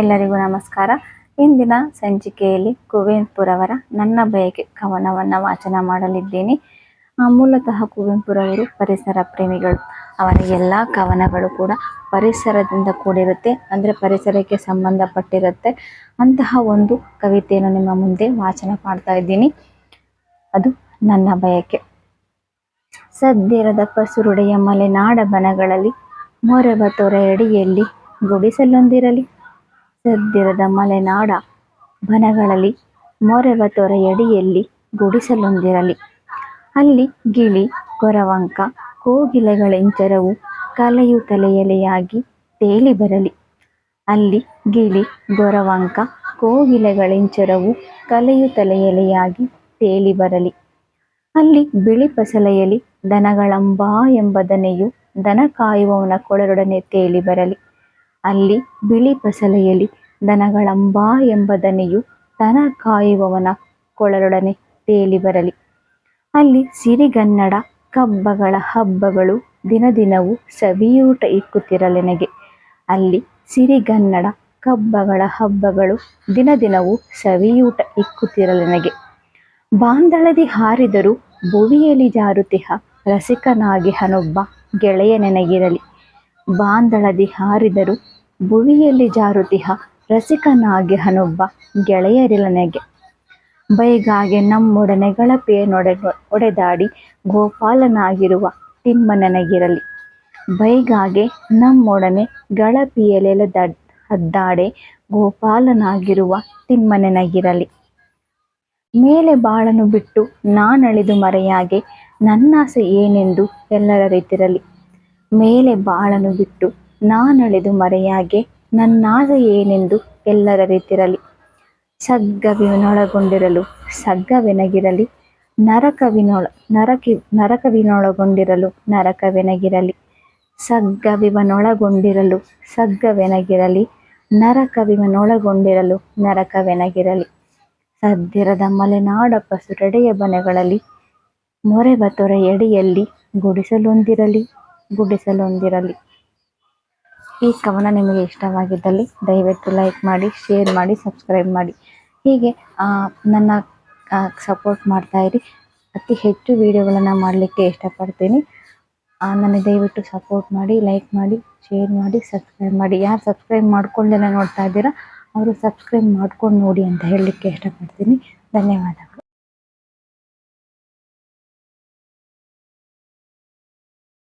ಎಲ್ಲರಿಗೂ ನಮಸ್ಕಾರ. ಇಂದಿನ ಸಂಚಿಕೆಯಲ್ಲಿ ಕುವೆಂಪುರವರ ನನ್ನ ಬಯಕೆ ಕವನವನ್ನು ವಾಚನ ಮಾಡಲಿದ್ದೇನೆ. ಮೂಲತಃ ಕುವೆಂಪುರವರು ಪರಿಸರ ಪ್ರೇಮಿಗಳು. ಅವರ ಎಲ್ಲ ಕವನಗಳು ಕೂಡ ಪರಿಸರದಿಂದ ಕೂಡಿರುತ್ತೆ. ಅಂದರೆ ಪರಿಸರಕ್ಕೆ ಸಂಬಂಧಪಟ್ಟಿರುತ್ತೆ. ಅಂತಹ ಒಂದು ಕವಿತೆಯನ್ನು ನಿಮ್ಮ ಮುಂದೆ ವಾಚನ ಮಾಡ್ತಾ ಇದ್ದೀನಿ. ಅದು ನನ್ನ ಬಯಕೆ. ಸದ್ದಿರದ ಪಸುರುಡೆಯ ಮಲೆನಾಡ ಬನಗಳಲ್ಲಿ ಮೊರೆಬ ತೊರೆಯಡಿಯಲ್ಲಿ ಗುಡಿಸಲೊಂದಿರಲಿ. ಸದ್ದಿರದ ಮಲೆನಾಡ ಬನಗಳಲ್ಲಿ, ಮೊರೆವ ತೊರೆಯಡಿಯಲ್ಲಿ ಗುಡಿಸಲೊಂದಿರಲಿ. ಅಲ್ಲಿ ಗಿಳಿ, ಗೊರವಂಕ, ಕೋಗಿಲೆಗಳೆಂಚರವು ಕಲೆಯು ತಲೆಯಲೆಯಾಗಿ ತೇಲಿ ಬರಲಿ. ಅಲ್ಲಿ ಗಿಳಿ, ಗೊರವಂಕ, ಕೋಗಿಲೆಗಳೆಂಚರವು ಕಲೆಯು ತಲೆಯಲೆಯಾಗಿ ತೇಲಿ ಬರಲಿ. ಅಲ್ಲಿ ಬಿಳಿ ಪಸಲೆಯಲಿ ದನಗಳಂಬಾ ಎಂಬ ದನೆಯು ದನ ಕಾಯುವವನ ಕೊಳರೊಡನೆ ತೇಲಿ ಬರಲಿ. ಅಲ್ಲಿ ಬಿಳಿ ಪಸಲೆಯಲ್ಲಿ ದನಗಳಂಬಾ ಎಂಬ ದನೆಯು ದನ ಕಾಯುವವನ ಕೊಳರೊಡನೆ ತೇಲಿ ಬರಲಿ. ಅಲ್ಲಿ ಸಿರಿಗನ್ನಡ ಕಬ್ಬಗಳ ಹಬ್ಬಗಳು ದಿನ ದಿನವೂ ಸವಿಯೂಟ ಇಕ್ಕುತ್ತಿರಲೆನಗೆ. ಅಲ್ಲಿ ಸಿರಿಗನ್ನಡ ಕಬ್ಬಗಳ ಹಬ್ಬಗಳು ದಿನ ದಿನವೂ ಸವಿಯೂಟ ಇಕ್ಕುತ್ತಿರಲೆನಗೆ. ಬಾಂದಳದಿ ಹಾರಿದರು ಭುವಿಯಲ್ಲಿ ಜಾರುತಿಹ ರಸಿಕನಾಗಿ ಹನೊಬ್ಬ ಗೆಳೆಯ ನೆನಗಿರಲಿ ಬಾಂದಳದಿ ಹಾರಿದರು ಭುವಿಯಲ್ಲಿ ಜಾರುತಿಹ ರಸಿಕನಾಗಿ ಹನೊಬ್ಬ ಗೆಳೆಯರಿಲನೆಗೆ ಬೈಗಾಗೆ ನಮ್ಮೊಡನೆ ಗಳಪೆಯನೊಡೆ ಒಡೆದಾಡಿ ಗೋಪಾಲನಾಗಿರುವ ತಿಮ್ಮನನಗಿರಲಿ. ಬೈಗಾಗೆ ನಮ್ಮೊಡನೆ ಗಳಪಿಯಲೆಲೆದ ಹದ್ದಾಡೆ ಗೋಪಾಲನಾಗಿರುವ ತಿಮ್ಮ ನೆನಗಿರಲಿ ಮೇಲೆ ಬಾಳನು ಬಿಟ್ಟು ನಾನಳಿದು ಮರೆಯಾಗೆ ನನ್ನಾಸೆ ಏನೆಂದು ಎಲ್ಲರ ರೀತಿರಲಿ ಮೇಲೆ ಬಾಳನು ಬಿಟ್ಟು ನಾನಳಿದು ಮರೆಯಾಗೆ ನನ್ನಾದ ಏನೆಂದು ಎಲ್ಲರ ರೀತಿರಲಿ. ಸಗ್ಗವಿನೊಳಗೊಂಡಿರಲು ಸಗ್ಗವೆನಗಿರಲಿ, ನರಕವಿನೊಳ, ನರಕಿ, ನರಕವಿನೊಳಗೊಂಡಿರಲು ನರಕವೆನಗಿರಲಿ. ಸಗ್ಗವಿವನೊಳಗೊಂಡಿರಲು ಸಗ್ಗವೆನಗಿರಲಿ, ನರಕವಿವನೊಳಗೊಂಡಿರಲು ನರಕವೆನಗಿರಲಿ. ಸದ್ದಿರದ ಮಲೆನಾಡ ಪಸುರೆಡೆಯ ಬನೆಗಳಲ್ಲಿ, ಮೊರೆವ ತೊರೆಯಡಿಯಲ್ಲಿ ಗುಡಿಸಲೊಂದಿರಲಿ ಗುಡಿಸಲೊಂದಿರಲಿ. ಈ ಕವನ ನಿಮಗೆ ಇಷ್ಟವಾಗಿದ್ದಲ್ಲಿ ದಯವಿಟ್ಟು ಲೈಕ್ ಮಾಡಿ ಶೇರ್ ಮಾಡಿ ಸಬ್ಸ್ಕ್ರೈಬ್ ಮಾಡಿ. ಹೀಗೆ ನನ್ನ ಸಪೋರ್ಟ್ ಮಾಡ್ತಾ ಇರಿ. ಅತಿ ಹೆಚ್ಚು ವಿಡಿಯೋಗಳನ್ನು ಮಾಡಲಿಕ್ಕೆ ಇಷ್ಟಪಡ್ತೀನಿ. ನನಗೆ ದಯವಿಟ್ಟು ಸಪೋರ್ಟ್ ಮಾಡಿ ಲೈಕ್ ಮಾಡಿ ಶೇರ್ ಮಾಡಿ ಸಬ್ಸ್ಕ್ರೈಬ್ ಮಾಡಿ. ಯಾರು ಸಬ್ಸ್ಕ್ರೈಬ್ ಮಾಡ್ಕೊಂಡೆಲ್ಲ ನೋಡ್ತಾ ಇದ್ದೀರಾ, ಅವರು ಸಬ್ಸ್ಕ್ರೈಬ್ ಮಾಡ್ಕೊಂಡು ನೋಡಿ ಅಂತ ಹೇಳಲಿಕ್ಕೆ ಇಷ್ಟಪಡ್ತೀನಿ. ಧನ್ಯವಾದಗಳು.